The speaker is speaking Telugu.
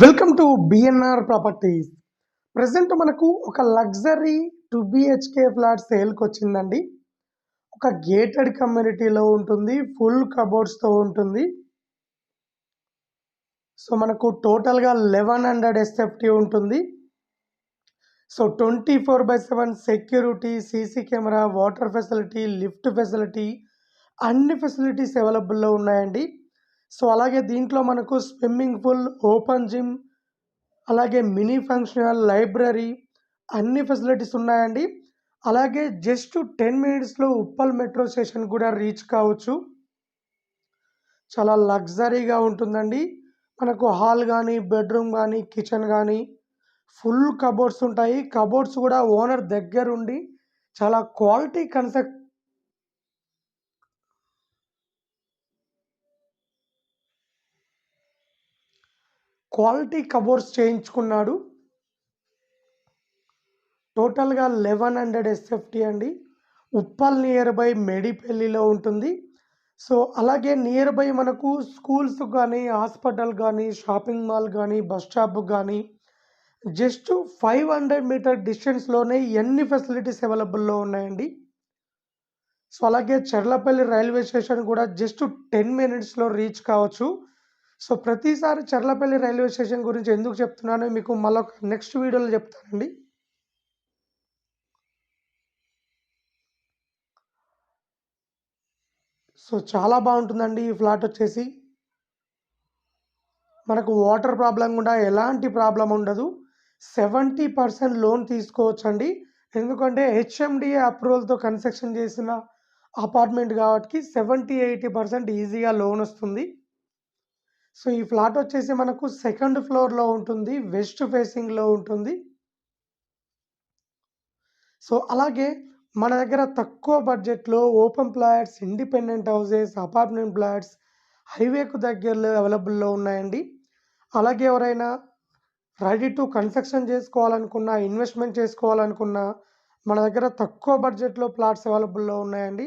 Welcome to BNR properties present మనకు ఒక లగ్జరీ టూ బిహెచ్కే ఫ్లాట్ సేల్కి వచ్చిందండి. ఒక గేటెడ్ కమ్యూనిటీలో ఉంటుంది ఫుల్ కబోర్డ్స్తో ఉంటుంది. సో మనకు టోటల్గా లెవెన్ హండ్రెడ్ ఎస్ఎఫ్టీ ఉంటుంది. So twenty four by seven security CC camera water facility lift facility అన్ని ఫెసిలిటీస్ అవైలబుల్లో ఉన్నాయండి. సో అలాగే దీంట్లో మనకు స్విమ్మింగ్ పూల్ ఓపెన్ జిమ్ అలాగే మినీ ఫంక్షన్ హాల్ లైబ్రరీ అన్ని ఫెసిలిటీస్ ఉన్నాయండి. అలాగే జస్ట్ టెన్ మినిట్స్లో ఉప్పల్ మెట్రో స్టేషన్ కూడా రీచ్ కావచ్చు. చాలా లగ్జరీగా ఉంటుందండి. మనకు హాల్ కానీ బెడ్రూమ్ కానీ కిచెన్ కానీ ఫుల్ కబోర్డ్స్ ఉంటాయి. కబోర్డ్స్ కూడా ఓనర్ దగ్గరుండి చాలా క్వాలిటీ కన్సెప్ట్ క్వాలిటీ కబోర్డ్స్ చేయించుకున్నాడు. టోటల్గా లెవెన్ హండ్రెడ్ ఎస్ఎఫ్టీ అండి. ఉప్పల్ నియర్ బై మేడిపల్లిలో ఉంటుంది. సో అలాగే నియర్ బై మనకు స్కూల్స్ కానీ హాస్పిటల్ కానీ షాపింగ్ మాల్ కానీ బస్ స్టాప్ కానీ జస్ట్ ఫైవ్ హండ్రెడ్ మీటర్ డిస్టెన్స్లోనే ఎన్ని ఫెసిలిటీస్ అవైలబుల్లో ఉన్నాయండి. సో అలాగే చెర్లపల్లి రైల్వే స్టేషన్ కూడా జస్ట్ టెన్ మినిట్స్లో రీచ్ కావచ్చు. సో ప్రతిసారి చర్లపల్లి రైల్వే స్టేషన్ గురించి ఎందుకు చెప్తున్నానో మీకు మళ్ళీ నెక్స్ట్ వీడియోలో చెప్తానండి. సో చాలా బాగుంటుందండి ఈ ఫ్లాట్ వచ్చేసి. మనకు వాటర్ ప్రాబ్లం కూడా ఎలాంటి ప్రాబ్లం ఉండదు. సెవెంటీ పర్సెంట్ లోన్ తీసుకోవచ్చండి. ఎందుకంటే హెచ్ఎండిఏ అప్రూవల్తో కన్స్ట్రక్షన్ చేసిన అపార్ట్మెంట్ కాబట్టి సెవెంటీ ఎయిటీ పర్సెంట్ ఈజీగా లోన్ వస్తుంది. సో ఈ ఫ్లాట్ వచ్చేసి మనకు సెకండ్ ఫ్లోర్లో ఉంటుంది వెస్ట్ ఫేసింగ్లో ఉంటుంది. సో అలాగే మన దగ్గర తక్కువ బడ్జెట్లో open plots independent houses apartment plots హైవేకు దగ్గరలో అవైలబుల్లో ఉన్నాయండి. అలాగే ఎవరైనా రెడీ టు కన్స్ట్రక్షన్ చేసుకోవాలనుకున్నా ఇన్వెస్ట్మెంట్ చేసుకోవాలనుకున్నా మన దగ్గర తక్కువ బడ్జెట్లో ప్లాట్స్ అవైలబుల్లో ఉన్నాయండి.